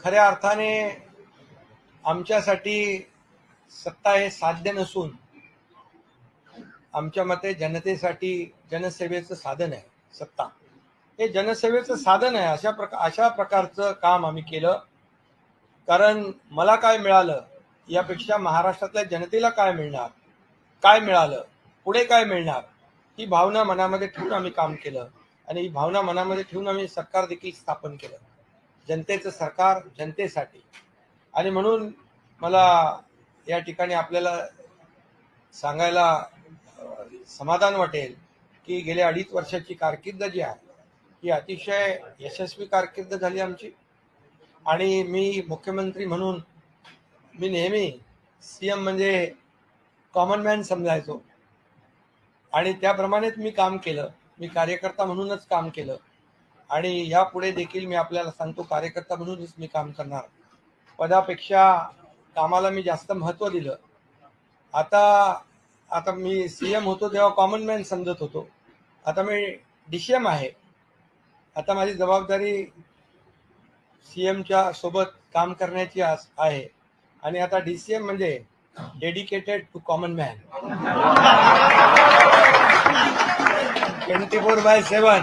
खऱ्या अर्थाने आमच्यासाठी सत्ता हे साध्य नसून आमच्या मते जनतेसाठी जनसेवेचं साधन आहे सत्ता. हे जनसेवेचं साधन आहे अशा प्रकार अशा प्रकारचं काम आम्ही केलं. कारण मला काय मिळालं यापेक्षा महाराष्ट्रातल्या जनतेला काय मिळणार काय मिळालं पुढे काय मिळणार ही भावना मनामध्ये ठेवून आम्ही काम केलं. आणि ही भावना मनामध्ये ठेवून आम्ही सरकार देखील स्थापन केलं. जनतेचं सरकार जनतेसाठी. आणि म्हणून मला या ठिकाणी आपल्याला सांगायला समाधान वाटेल की गेल्या अडीच वर्षाची कारकीर्द जी आहे ही अतिशय यशस्वी कारकीर्द झाली आमची. आणि मी मुख्यमंत्री म्हणून मी नेहमी सी एम म्हणजे कॉमन मॅन समजायचो. आणि त्याप्रमाणेच मी काम केलं. मी कार्यकर्ता म्हणूनच काम केलं. आणि यापुढे देखील मी आपल्याला सांगतो कार्यकर्ता म्हणूनच मी काम करणार. पदापेक्षा कामाला मी जास्त महत्त्व दिलं. आता आता मी सी एम होतो तेव्हा कॉमन मॅन समजत होतो. आता मी डी सी एम आहे. आता माझी जबाबदारी सी एमच्या सोबत काम करण्याची आस- आहे. आणि आता डी सी एम म्हणजे dedicated to common man twenty four by seven